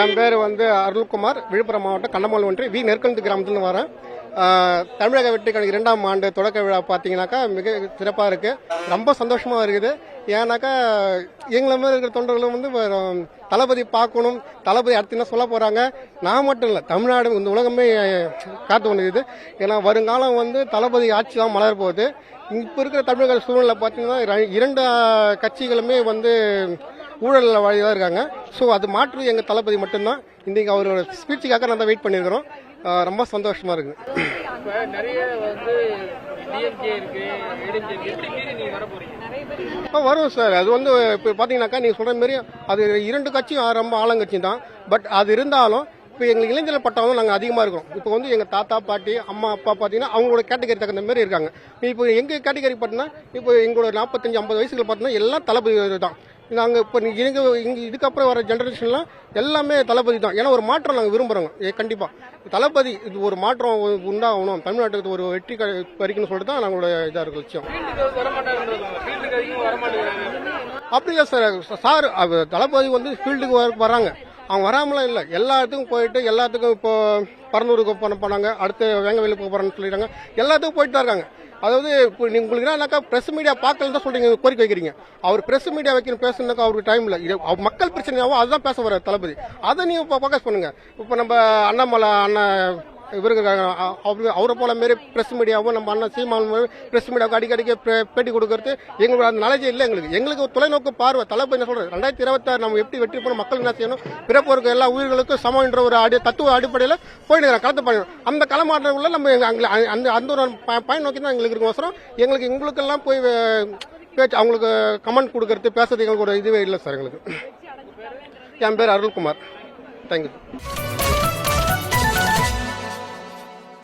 என் பேர் வந்து அருள்குமார். விழுப்புரம் மாவட்டம் கண்ணமால் ஒன்றிய வி. நெற்கந்து கிராமத்துலேருந்து வரேன். தமிழக தமிழக வெற்றிக்கணக்கு இரண்டாம் ஆண்டு தொடக்க விழா பார்த்தீங்கன்னாக்கா மிக சிறப்பாக இருக்குது ரொம்ப சந்தோஷமாக இருக்குது. ஏன்னாக்கா எங்களை மாதிரி இருக்கிற தொண்டர்களும் வந்து தளபதி பார்க்கணும். தளபதி அடுத்து என்ன சொல்ல போகிறாங்க நான் மட்டும் இல்லை தமிழ்நாடு இந்த உலகமே காத்து கொண்டிருக்குது. ஏன்னா வருங்காலம் வந்து தளபதி ஆட்சி தான் மலர் போகுது. இப்போ இருக்கிற தமிழக சூழ்நிலை பார்த்தீங்கன்னா இரண்டு கட்சிகளுமே வந்து ஊழலில் வாழிதான் இருக்காங்க. ஸோ அது மாற்று எங்கள் தளபதி மட்டும்தான். இன்றைக்கி அவரோட ஸ்பீச்சுக்காக நான் தான் வெயிட் பண்ணியிருக்கிறோம் ரொம்ப சந்தோஷமாக இருக்குது வரும் சார் அது வந்து இப்போ பார்த்தீங்கன்னாக்கா நீங்கள் சொல்கிற மாதிரி அது இரண்டு கட்சியும் ரொம்ப ஆளுங்கட்சி தான் பட் அது இருந்தாலும் இப்போ எங்களுக்கு இளைஞர்கள் பட்டவங்க நாங்கள் அதிகமாக இருக்கோம் இப்போ வந்து எங்கள் தாத்தா பாட்டி அம்மா அப்பா பார்த்தீங்கன்னா அவங்களோட கேட்டகரி தகுந்த மாதிரி இருக்காங்க. இப்போ எங்கள் கேட்டகரி பார்த்தீங்கன்னா இப்போ எங்களோட நாற்பத்தஞ்சு ஐம்பது வயசுகள் பார்த்தீங்கன்னா எல்லாம் தளபதி தான். நாங்கள் இப்போ எங்க இங்கே இதுக்கப்புறம் வர ஜென்ரேஷன்லாம் எல்லாமே தளபதி தான். ஏன்னா ஒரு மாற்றம் நாங்கள் விரும்புகிறோங்க கண்டிப்பாக தளபதி இது ஒரு மாற்றம் உண்டாகணும். தமிழ்நாட்டுக்கு ஒரு வெற்றி பறிக்கணும்னு சொல்லிட்டு தான் நாங்களோட இதாக இருக்கு லட்சியம். அப்படி இல்லை சார். சார் தளபதி வந்து ஃபீல்டுக்கு வர- வராங்க. அவங்க வராமலாம் இல்லை. எல்லாத்துக்கும் போயிட்டு எல்லாத்துக்கும் இப்போ பரந்தூருக்கு போன போனாங்க. அடுத்து வேங்கவேலுக்கு போக போகிறேன்னு சொல்லிடுறாங்க எல்லாத்துக்கும் போயிட்டு தான் இருக்காங்க. அதாவது இப்போ நீ உங்களுக்கு பிரஸ் மீடியா பார்க்கல தான் சொல்றீங்க கோரிக்கை வைக்கிறீங்க. அவர் பிரஸ் மீடியா வைக்கணும் பேசணுனாக்கா அவருக்கு டைம் இல்லை. அவர் மக்கள் பிரச்சனையாவோ அதுதான் பேச வர தளபதி. அதை நீங்கள் இப்போ ஃபோக்கஸ் பண்ணுங்க. இப்போ நம்ம அண்ணாமலை அண்ணா இவருக்கு இருக்காங்க. அவரை போல மாரி பிரஸ் மீடியாவும் நம்ம அண்ணன் சீமான் பிரஸ் மீடியாவுக்கு அடிக்கடிக்கு பேட்டி கொடுக்கறது எங்களுக்கு அந்த நாலேஜே இல்லை எங்களுக்கு. எங்களுக்கு தொலைநோக்கு பார்வை. தலைப்பு என்ன சொல்றது ரெண்டாயிரத்தி இருபத்தாறு நம்ம எப்படி வெற்றி போன மக்கள் என்ன செய்யணும்? பிறப்போருக்கு எல்லா உயிர்களுக்கும் சமம் என்ற ஒரு அடி தத்துவ அடிப்படையில் போயிட்டு கலந்து பயணம். அந்த களமாற்றக்குள்ள நம்ம எங்க- அந்த அந்த ஒரு ப- பயன் நோக்கி தான் எங்களுக்கு இருக்கோசரம் எங்களுக்கு எங்களுக்கெல்லாம் போய் பேச்சு அவங்களுக்கு கமெண்ட் கொடுக்கறது பேசுறது எங்களுக்கு ஒரு இதுவே இல்லை சார் எங்களுக்கு. என் பேர் அருள்குமார். தேங்க்யூ